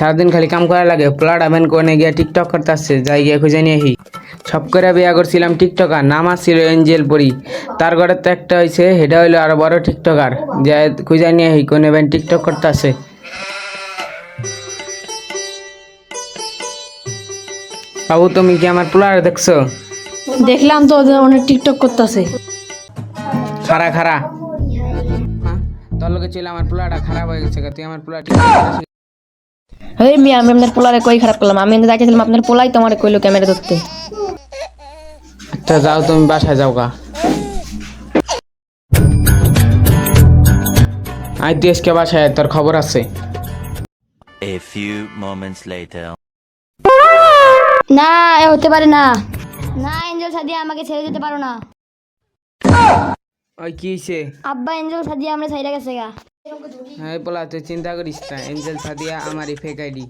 সারাদিন খালি কাম করা লাগে। পোলাটা ব্যান কোনে গিয়া টিকটক করতে আসছে যাই গিয়ে খুঁজে নিয়ে আহি। সব করে বিয়া করছিলাম টিকটকার নাম আসছিল এঞ্জেল পরি তার ঘরে তো একটা হয়েছে সেটা হইল আরও বড় টিকটকার যাই খুঁজে নিয়ে আহি কোনে ব্যান টিকটক করতে আসে বাবু তুমি কি আমার পোলার দেখছ? দেখলাম তো ওদের অনেক টিকটক করতেছে। খারা খারা তোর লোকে ছিল আমার পোলাটা খারাপ হয়ে গেছে তুই আমার পোলা হেই মিয়া আমি আপনার পোলারে কই খারাপ করলাম? আমি যাইতেছিলাম আপনার পোলাই তোমার কইলো ক্যামেরা ধরতে। আচ্ছা যাও তুমি বাসায় যাও গা। আই তুই আজকে বাসায় তোর খবর আছে। A few moments later. না এ হতে পারে না। না এঞ্জেল সাদিয়া আমাকে ছেড়ে যেতে পারো না। ওই কি হয়েছে আব্বা এঞ্জেল সাদিয়া আমরা সাইডে গেছে গা। হ্যাঁ বলা তুই চিন্তা করিস না। এঞ্জেল সাদিয়া আমারই ফেক আইডি